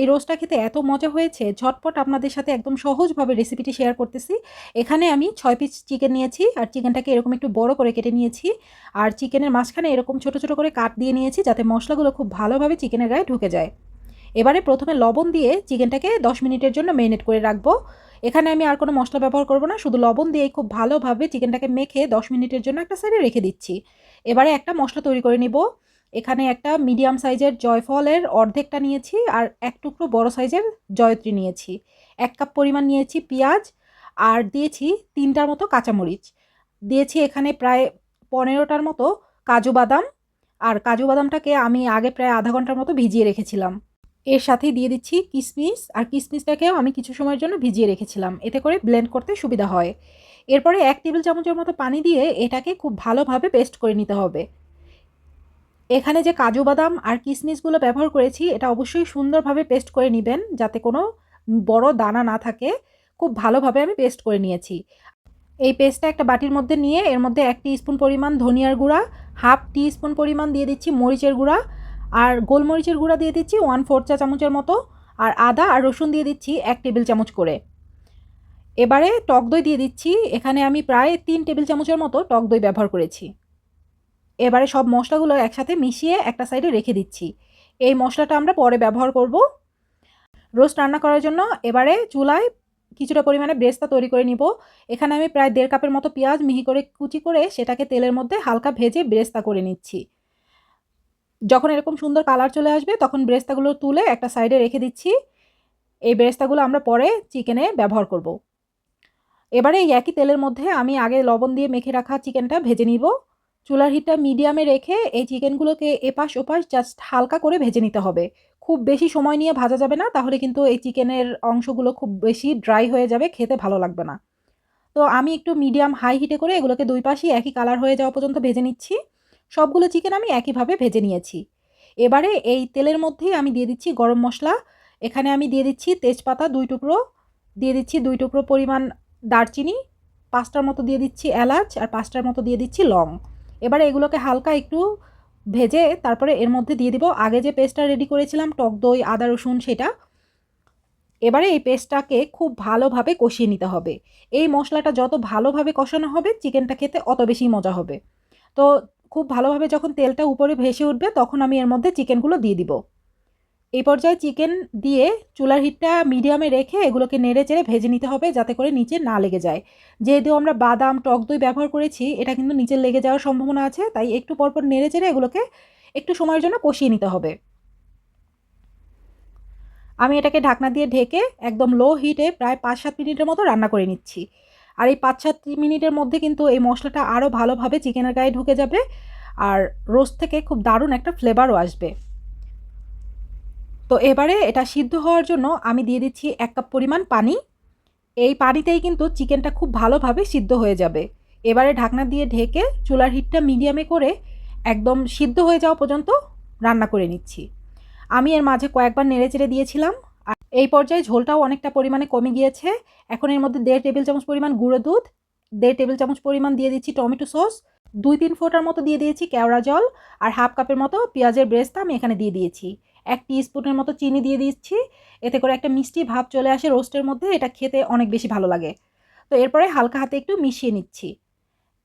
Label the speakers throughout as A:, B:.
A: এই রোস্টটা খেতে এত মজা হয়েছে, ঝটপট আপনাদের সাথে একদম সহজভাবে রেসিপিটি শেয়ার করতেছি। এখানে আমি ছয় পিস চিকেন নিয়েছি, আর চিকেনটাকে এরকম একটু বড় করে কেটে নিয়েছি। আর চিকেনের মাঝখানে এরকম ছোট ছোট করে কাট দিয়ে নিয়েছি, যাতে মশলাগুলো খুব ভালোভাবে চিকেনের গায়ে ঢুকে যায়। এবারে প্রথমে লবণ দিয়ে চিকেনটাকে দশ মিনিটের জন্য মেরিনেট করে রাখব। এখানে আমি আর কোনো মশলা ব্যবহার করব না, শুধু লবণ দিয়েই খুব ভালোভাবে চিকেনটাকে মেখে দশ মিনিটের জন্য একটা সাইডে রেখে দিচ্ছি। এবারে একটা মশলা তৈরি করে নিব। এখানে একটা মিডিয়াম সাইজের জয়ফলের অর্ধেকটা নিয়েছি আর এক টুকরো বড় সাইজের জয়ত্রী নিয়েছি। এক কাপ পরিমাণ নিয়েছি পেঁয়াজ আর দিয়েছি তিনটার মতো কাঁচামরিচ। দিয়েছি এখানে প্রায় পনেরোটার মতো কাজু বাদাম আর কাজু বাদামটাকে আমি আগে প্রায় আধা ঘণ্টার মতো ভিজিয়ে রেখেছিলাম। এর সাথেই দিয়ে দিচ্ছি কিশমিশ আর কিশমিশটাকেও আমি কিছু সময়ের জন্য ভিজিয়ে রেখেছিলাম। এতে করে ব্লেন্ড করতে সুবিধা হয়। এরপরে এক টেবিল চামচের মতো পানি দিয়ে এটাকে খুব ভালোভাবে পেস্ট করে নিতে হবে। এখানে যে কাজু বাদাম আর কিশমিশগুলো ব্যবহার করেছি, এটা অবশ্যই সুন্দরভাবে পেস্ট করে নেবেন যাতে কোনো বড় দানা না থাকে। খুব ভালোভাবে আমি পেস্ট করে নিয়েছি। এই পেস্টটা একটা বাটির মধ্যে নিয়ে, এর মধ্যে এক স্পুন পরিমাণ ধনিয়ার গুঁড়া হাফ টি স্পুন পরিমাণ দিয়ে দিচ্ছি মরিচের গুঁড়া, আর গোলমরিচের গুঁড়া দিয়ে দিচ্ছি ওয়ান ফোর চা চামচের মতো, আর আদা আর রসুন দিয়ে দিচ্ছি এক টেবিল চামচ করে। এবারে টক দই দিয়ে দিচ্ছি, এখানে আমি প্রায় তিন টেবিল চামচের মতো টক দই ব্যবহার করেছি। এবারে সব মশলাগুলো একসাথে মিশিয়ে একটা সাইডে রেখে দিচ্ছি। এই মশলাটা আমরা পরে ব্যবহার করব। রোস্ট রান্না করার জন্য এবারে চুলায় কিছুটা পরিমাণে ব্রেস্তা তৈরি করে নিব। এখানে আমি প্রায় দেড় কাপের মতো পেঁয়াজ মিহি করে কুচি করে সেটাকে তেলের মধ্যে হালকা ভেজে ব্রেস্তা করে নিচ্ছি। যখন এরকম সুন্দর কালার চলে আসবে তখন ব্রেস্তাগুলো তুলে একটা সাইডে রেখে দিচ্ছি। এই ব্রেস্তাগুলো আমরা পরে চিকেনে ব্যবহার করব। এবারে এই একই তেলের মধ্যে আমি আগে লবণ দিয়ে মেখে রাখা চিকেনটা ভেজে নিব। চুলার হিটটা মিডিয়ামে রেখে এই চিকেনগুলোকে এপাশ ওপাশ জাস্ট হালকা করে ভেজে নিতে হবে। খুব বেশি সময় নিয়ে ভাজা যাবে না, তাহলে কিন্তু এই চিকেনের অংশগুলো খুব বেশি ড্রাই হয়ে যাবে, খেতে ভালো লাগবে না। তো আমি একটু মিডিয়াম হাই হিটে করে এগুলোকে দুই পাশেই একই কালার হয়ে যাওয়া পর্যন্ত ভেজে নিচ্ছি। সবগুলো চিকেন আমি একইভাবে ভেজে নিয়েছি। এবারে এই তেলের মধ্যেই আমি দিয়ে দিচ্ছি গরম মশলা। এখানে আমি দিয়ে দিচ্ছি তেজপাতা দুই টুকরো, দিয়ে দিচ্ছি দুই টুকরো পরিমাণ দারচিনি, পাঁচটার মতো দিয়ে দিচ্ছি এলাচ, আর পাঁচটার মতো দিয়ে দিচ্ছি লং। এবারে এগুলোকে হালকা একটু ভেজে তারপরে এর মধ্যে দিয়ে দিব। আগে যে পেস্টটা রেডি করেছিলাম, টক দই, আদা, রসুন, সেটা। এবারে এই পেস্টটাকে খুব ভালোভাবে কষিয়ে নিতে হবে। এই মশলাটা যত ভালোভাবে কষানো হবে, চিকেনটা খেতে অত বেশি মজা হবে। তো খুব ভালোভাবে যখন তেলটা উপরে ভেসে উঠবে, তখন আমি এর মধ্যে চিকেনগুলো দিয়ে দিব। এই পর্যায়ে চিকেন দিয়ে চুলার হিটটা মিডিয়ামে রেখে এগুলোকে নেড়ে চেড়ে ভেজে নিতে হবে যাতে করে নিচে না লেগে যায়। যেহেতু আমরা বাদাম, টক দই ব্যবহার করেছি, এটা কিন্তু নিচে লেগে যাওয়ার সম্ভাবনা আছে, তাই একটু পরপর নেড়ে চেড়ে এগুলোকে একটু সময়ের জন্য কষিয়ে নিতে হবে। আমি এটাকে ঢাকনা দিয়ে ঢেকে একদম লো হিটে প্রায় পাঁচ সাত মিনিটের মতো রান্না করে নিচ্ছি। আর এই পাঁচ সাত মিনিটের মধ্যে কিন্তু এই মশলাটা আরও ভালোভাবে চিকেনের গায়ে ঢুকে যাবে, আর রোস্ট থেকে খুব দারুণ একটা ফ্লেভারও আসবে। তো এবারে এটা সিদ্ধ হওয়ার জন্য আমি দিয়ে দিচ্ছি এক কাপ পরিমাণ পানি। এই পানিতেই কিন্তু চিকেনটা খুব ভালোভাবে সিদ্ধ হয়ে যাবে। এবারে ঢাকনা দিয়ে ঢেকে চুলার হিটটা মিডিয়ামে করে একদম সিদ্ধ হয়ে যাওয়া পর্যন্ত রান্না করে নিচ্ছি। আমি এর মাঝে কয়েকবার নেড়ে চেড়ে দিয়েছিলাম। আর এই পর্যায়ে ঝোলটাও অনেকটা পরিমাণে কমে গিয়েছে। এখন এর মধ্যে দেড় টেবিল চামচ পরিমাণ গুঁড়ো দুধ, দেড় টেবিল চামচ পরিমাণ দিয়ে দিচ্ছি টমেটো সস, দুই তিন ফোটার মতো দিয়ে দিয়েছি কেওড়া জল, আর হাফ কাপের মতো পেঁয়াজের ব্রেস্তা আমি এখানে দিয়ে দিয়েছি। এক স্পুনের মতো চিনি দিয়ে দিচ্ছি। এতে করে একটা মিষ্টি ভাব চলে আসে রোস্টের মধ্যে। এটা খেতে অনেক বেশি ভালো লাগে। তো এরপরে হালকা হাতে একটু মিশিয়ে নিচ্ছি।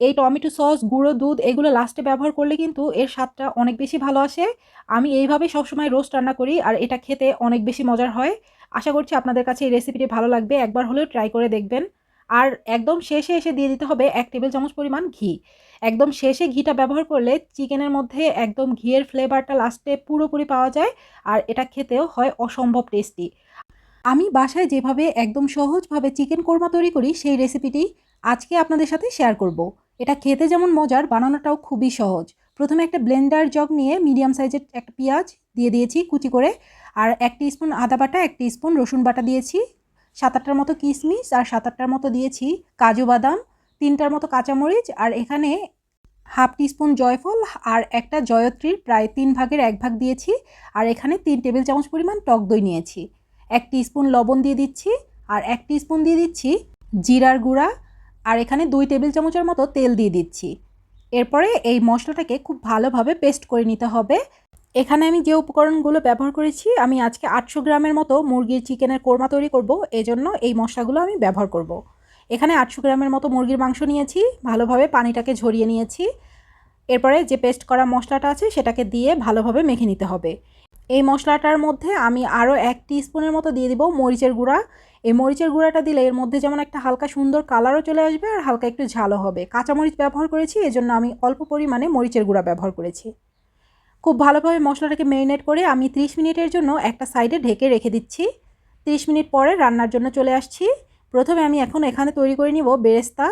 A: এই টমেটো সস, গুঁড়ো দুধ, এগুলো লাস্টে ব্যবহার করলে কিন্তু এর স্বাদটা অনেক বেশি ভালো আসে। আমি এইভাবেই সবসময় রোস্ট রান্না করি আর এটা খেতে অনেক বেশি মজার হয়। আশা করছি আপনাদের কাছে এই রেসিপিটি ভালো লাগবে। একবার হলেও ট্রাই করে দেখবেন। আর একদম শেষে এসে দিয়ে দিতে হবে এক টেবিল চামচ পরিমাণ ঘি। একদম শেষে ঘিটা ব্যবহার করলে চিকেনের মধ্যে একদম ঘিয়ের ফ্লেভারটা লাস্টে পুরোপুরি পাওয়া যায় আর এটা খেতেও হয় অসম্ভব টেস্টি আমি বাসায় যেভাবে একদম সহজভাবে চিকেন কোরমা তৈরি করি সেই রেসিপিটি আজকে আপনাদের সাথে শেয়ার করব। এটা খেতে যেমন মজার, বানানোটাও খুবই সহজ। প্রথমে একটা ব্লেন্ডার জগ নিয়ে মিডিয়াম সাইজের একটা পেঁয়াজ দিয়ে দিয়েছি কুচি করে। আর এক স্পুন আদা বাটা, এক স্পুন রসুন বাটা দিয়েছি। সাত আটটার মতো কিশমিশ আর সাত আটটার মতো দিয়েছি কাজু বাদাম, তিনটার মতো কাঁচামরিচ আর এখানে হাফ টিস্পুন জয়ফল আর একটা জয়ত্রীর প্রায় তিন ভাগের এক ভাগ দিয়েছি আর এখানে তিন টেবিল চামচ পরিমাণ টক দই নিয়েছি। এক স্পুন লবণ দিয়ে দিচ্ছি আর এক স্পুন দিয়ে দিচ্ছি জিরার গুঁড়া আর এখানে দুই টেবিল চামচের মতো তেল দিয়ে দিচ্ছি। এরপরে এই মশলাটাকে খুব ভালোভাবে পেস্ট করে নিতে হবে। এখানে আমি যে উপকরণগুলো ব্যবহার করেছি, আমি আজকে আটশো গ্রামের মতো মুরগির চিকেনের কোরমা তৈরি করব, এজন্য এই মশলাগুলো আমি ব্যবহার করব। এখানে আটশো গ্রামের মতো মুরগির মাংস নিয়েছি, ভালোভাবে পানিটাকে ঝরিয়ে নিয়েছি। এরপরে যে পেস্ট করা মশলাটা আছে, সেটাকে দিয়ে ভালোভাবে মেখে নিতে হবে। এই মশলাটার মধ্যে আমি আরও এক স্পুনের মতো দিয়ে দিব মরিচের গুঁড়া। এই মরিচের গুঁড়াটা দিলে এর মধ্যে যেমন একটা হালকা সুন্দর কালারও চলে আসবে আর হালকা একটু ঝালও হবে। কাঁচামরিচ ব্যবহার করেছি, এজন্য আমি অল্প পরিমাণে মরিচের গুঁড়া ব্যবহার করেছি। খুব ভালোভাবে মশলাটাকে মেরিনেট করে আমি 30 মিনিটের জন্য একটা সাইডে ঢেকে রেখে দিচ্ছি। 30 মিনিট পরে রান্নার জন্য চলে আসছি। প্রথমে আমি এখন এখানে তৈরি করে নিব বেরেস্তা।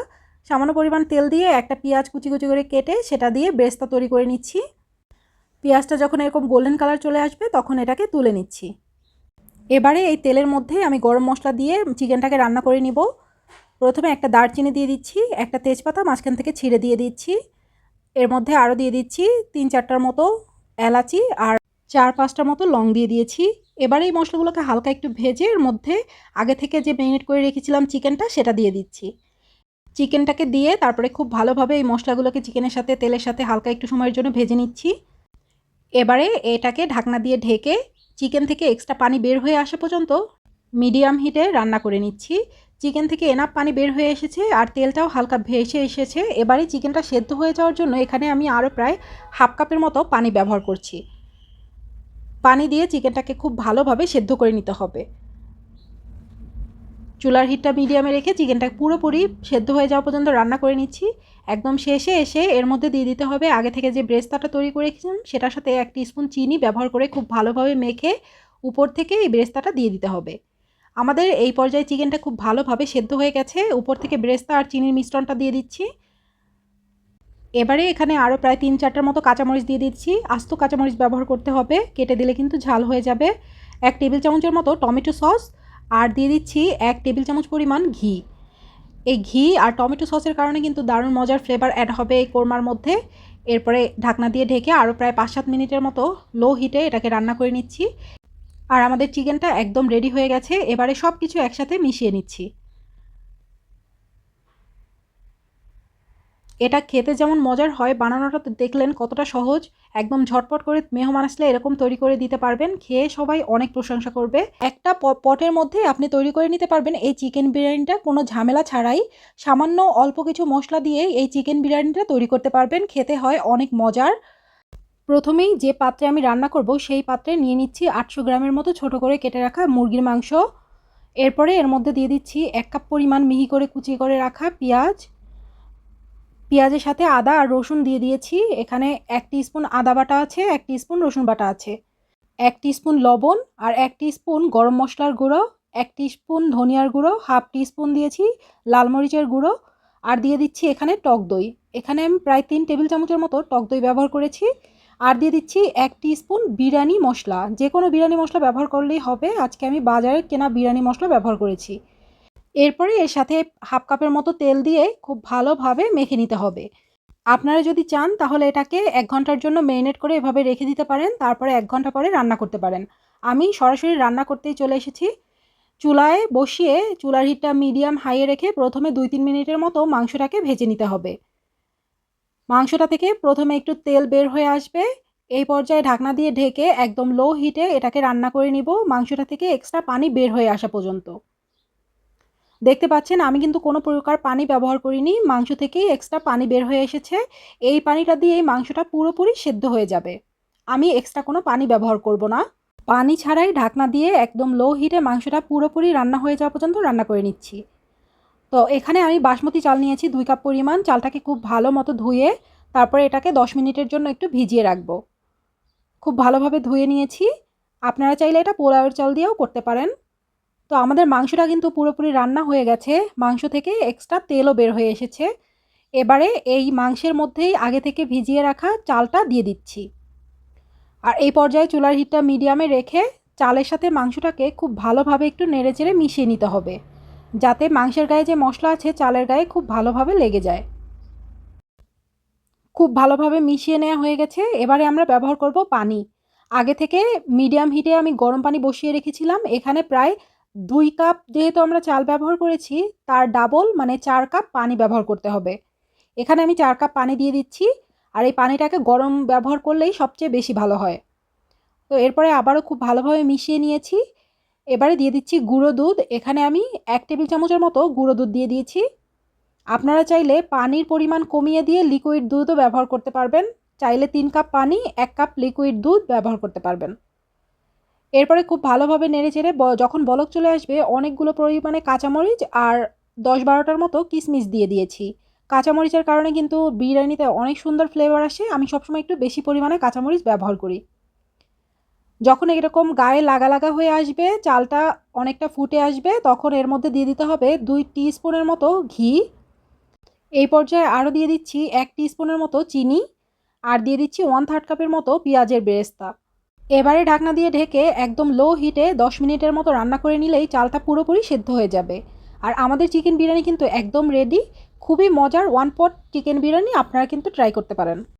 A: সামান্য পরিমাণ তেল দিয়ে একটা পেঁয়াজ কুচি কুচি করে কেটে সেটা দিয়ে বেরেস্তা তৈরি করে নিচ্ছি। পেঁয়াজটা যখন এরকম গোল্ডেন কালার চলে আসবে তখন এটাকে তুলে নিচ্ছি। এবারে এই তেলের মধ্যে আমি গরম মশলা দিয়ে চিকেনটাকে রান্না করে নিব। প্রথমে একটা দারচিনি দিয়ে দিচ্ছি, একটা তেজপাতা মাঝখান থেকে ছিঁড়ে দিয়ে দিচ্ছি। এর মধ্যে আরও দিয়ে দিচ্ছি তিন চারটার মতো এলাচি আর চার পাঁচটার মতো লং দিয়ে দিয়েছি। এবারে এই মশলাগুলোকে হালকা একটু ভেজে এর মধ্যে আগে থেকে যে মেরিনেট করে রেখেছিলাম চিকেনটা সেটা দিয়ে দিচ্ছি। চিকেনটাকে দিয়ে তারপরে খুব ভালোভাবে এই মশলাগুলোকে চিকেনের সাথে, তেলের সাথে হালকা একটু সময়ের জন্য ভেজে নিচ্ছি। এবারে এটাকে ঢাকনা দিয়ে ঢেকে চিকেন থেকে এক্সট্রা পানি বের হয়ে আসা পর্যন্ত মিডিয়াম হিটে রান্না করে নিচ্ছি। চিকেন থেকে এনাপ পানি বের হয়ে এসেছে আর তেলটাও হালকা ভেসে এসেছে। এবারে চিকেনটা সেদ্ধ হয়ে যাওয়ার জন্য এখানে আমি আরও প্রায় হাফ কাপের মতো পানি ব্যবহার করছি। পানি দিয়ে চিকেনটাকে খুব ভালোভাবে সেদ্ধ করে নিতে হবে। চুলার হিটটা মিডিয়ামে রেখে চিকেনটা পুরোপুরি সেদ্ধ হয়ে যাওয়া পর্যন্ত রান্না করে নিচ্ছি। একদম শেষে এসে এর মধ্যে দিয়ে দিতে হবে আগে থেকে যে ব্রেস্তাটা তৈরি করে রেখেছিলাম সেটার সাথে এক স্পুন চিনি ব্যবহার করে খুব ভালোভাবে মেখে উপর থেকে এই ব্রেস্তাটা দিয়ে দিতে হবে। আমাদের এই পর্যায়ে চিকেনটা খুব ভালোভাবে সেদ্ধ হয়ে গেছে। উপর থেকে ব্রেস্তা আর চিনির মিশ্রণটা দিয়ে দিচ্ছি। এবারে এখানে আরও প্রায় তিন চারটার মতো কাঁচামরিচ দিয়ে দিচ্ছি। আস্ত কাঁচামরিচ ব্যবহার করতে হবে, কেটে দিলে কিন্তু ঝাল হয়ে যাবে। এক টেবিল চামচের মতো টমেটো সস আর দিয়ে দিচ্ছি এক টেবিল চামচ পরিমাণ ঘি। এই ঘি আর টমেটো সসের কারণে কিন্তু দারুণ মজার ফ্লেভার অ্যাড হবে এই কোরমার মধ্যে। এরপরে ঢাকনা দিয়ে ঢেকে আরও প্রায় পাঁচ সাত মিনিটের মতো লো হিটে এটাকে রান্না করে নিচ্ছি। আর আমাদের চিকেনটা একদম রেডি হয়ে গেছে, এবারে সব কিছু একসাথে মিশিয়ে নিচ্ছি। এটা খেতে যেমন মজার হয়, বানানোটা দেখলেন কতটা সহজ। একদম ঝটপট করে মেহমান আসলে এরকম তৈরি করে দিতে পারবেন, খেয়ে সবাই অনেক প্রশংসা করবে। একটা পটের মধ্যে আপনি তৈরি করে নিতে পারবেন এই চিকেন বিরিয়ানিটা, কোনো ঝামেলা ছাড়াই। সামান্য অল্প কিছু মশলা দিয়ে এই চিকেন বিরিয়ানিটা তৈরি করতে পারবেন, খেতে হয় অনেক মজার। প্রথমেই যে পাত্রে আমি রান্না করব, সেই পাত্রে নিয়ে নিচ্ছি আটশো গ্রামের মতো ছোট করে কেটে রাখা মুরগির মাংস। এরপরে এর মধ্যে দিয়ে দিচ্ছি এক কাপ পরিমাণ মিহি করে কুচি করে রাখা পেঁয়াজ। পেঁয়াজের সাথে আদা আর রসুন দিয়ে দিয়েছি। এখানে এক স্পুন আদা বাটা আছে, এক স্পুন রসুন বাটা আছে। এক স্পুন লবণ আর এক স্পুন গরম মশলার গুঁড়ো। এক স্পুন ধনিয়ার গুঁড়ো, হাফ স্পুন দিয়েছি লাল মরিচের গুঁড়ো। আর দিয়ে দিচ্ছি এখানে টক দই। এখানে আমি প্রায় তিন টেবিল চামচের মতো টক দই ব্যবহার করেছি। আর দিয়ে দিচ্ছি এক স্পুন বিরিয়ানি মশলা। যে কোনো বিরিয়ানি মশলা ব্যবহার করলেই হবে। আজকে আমি বাজারে কেনা বিরিয়ানি মশলা ব্যবহার করেছি। এরপরে এর সাথে হাফ কাপের মতো তেল দিয়ে খুব ভালোভাবে মেখে নিতে হবে। আপনারা যদি চান, তাহলে এটাকে এক ঘণ্টার জন্য মেরিনেট করে এভাবে রেখে দিতে পারেন। তারপরে এক ঘণ্টা পরে রান্না করতে পারেন। আমি সরাসরি রান্না করতেই চলে এসেছি। চুলায় বসিয়ে চুলার হিটটা মিডিয়াম হাইয়ে রেখে প্রথমে দুই তিন মিনিটের মতো মাংসটাকে ভেজে নিতে হবে। মাংসটা থেকে প্রথমে একটু তেল বের হয়ে আসবে। এই পর্যায়ে ঢাকনা দিয়ে ঢেকে একদম লো হিটে এটাকে রান্না করে নিব। মাংসটা থেকে এক্সট্রা পানি বের হয়ে আসা পর্যন্ত। দেখতে পাচ্ছেন, আমি কিন্তু কোনো প্রকার পানি ব্যবহার করিনি। মাংস থেকেই এক্সট্রা পানি বের হয়ে এসেছে। এই পানিটা দিয়ে এই মাংসটা পুরোপুরি সেদ্ধ হয়ে যাবে। আমি এক্সট্রা কোনো পানি ব্যবহার করব না। পানি ছাড়াই ঢাকনা দিয়ে একদম লো হিটে মাংসটা পুরোপুরি রান্না হয়ে যাওয়া পর্যন্ত রান্না করে নিচ্ছি। তো এখানে আমি বাসমতি চাল নিয়েছি, দুই কাপ পরিমাণ। চালটাকে খুব ভালো মতো ধুয়ে তারপরে এটাকে দশ মিনিটের জন্য একটু ভিজিয়ে রাখব। খুব ভালোভাবে ধুয়ে নিয়েছি। আপনারা চাইলে এটা পোলাওয়ের চাল দিয়েও করতে পারেন। তো আমাদের মাংসটা কিন্তু পুরোপুরি রান্না হয়ে গেছে। মাংস থেকে এক্সট্রা তেলও বের হয়ে এসেছে। এবারে এই মাংসের মধ্যেই আগে থেকে ভিজিয়ে রাখা চালটা দিয়ে দিচ্ছি। আর এই পর্যায়ে চুলার হিটটা মিডিয়ামে রেখে চালের সাথে মাংসটাকে খুব ভালোভাবে একটু নেড়ে চেড়ে মিশিয়ে নিতে হবে। যাতে মাংসের গায়ে যে মশলা আছে, চালের গায়ে খুব ভালোভাবে লেগে যায়। খুব ভালোভাবে মিশিয়ে নেওয়া হয়ে গেছে। এবারে আমরা ব্যবহার করব পানি। আগে থেকে মিডিয়াম হিটে আমি গরম পানি বসিয়ে রেখেছিলাম। এখানে প্রায় দুই কাপ যেহেতু আমরা চাল ব্যবহার করেছি, তার ডাবল মানে চার কাপ পানি ব্যবহার করতে হবে। এখানে আমি চার কাপ পানি দিয়ে দিচ্ছি। আর এই পানিটাকে গরম ব্যবহার করলেই সবচেয়ে বেশি ভালো হয়। তো এরপরে আবারও খুব ভালোভাবে মিশিয়ে নিয়েছি। এবারে দিয়ে দিচ্ছি গুঁড়ো দুধ। এখানে আমি এক টেবিল চামচের মতো গুঁড়ো দুধ দিয়ে দিয়েছি। আপনারা চাইলে পানির পরিমাণ কমিয়ে দিয়ে লিকুইড দুধও ব্যবহার করতে পারবেন। চাইলে তিন কাপ পানি, এক কাপ লিকুইড দুধ ব্যবহার করতে পারবেন। এরপরে খুব ভালোভাবে নেড়ে চেড়ে যখন বলক চলে আসবে, অনেকগুলো পরিমাণে কাঁচামরিচ আর দশ বারোটার মতো কিশমিশ দিয়ে দিয়েছি। কাঁচামরিচের কারণে কিন্তু বিরিয়ানিতে অনেক সুন্দর ফ্লেভার আসে। আমি সবসময় একটু বেশি পরিমাণে কাঁচামরিচ ব্যবহার করি। যখন এরকম গায়ে লাগা লাগা হয়ে আসবে, চালটা অনেকটা ফুটে আসবে, তখন এর মধ্যে দিয়ে দিতে হবে দুই স্পুনের মতো ঘি। এই পর্যায়ে আরও দিয়ে দিচ্ছি এক স্পুনের মতো চিনি আর দিয়ে দিচ্ছি ওয়ান থার্ড কাপের মতো পেঁয়াজের বেরেস্তা। এবারে ঢাকনা দিয়ে ঢেকে একদম লো হিটে দশ মিনিটের মতো রান্না করে নিলেই চালটা পুরোপুরি সেদ্ধ হয়ে যাবে। আর আমাদের চিকেন বিরিয়ানি কিন্তু একদম রেডি খুবই মজার ওয়ান পট চিকেন বিরিয়ানি আপনারা কিন্তু ট্রাই করতে পারেন।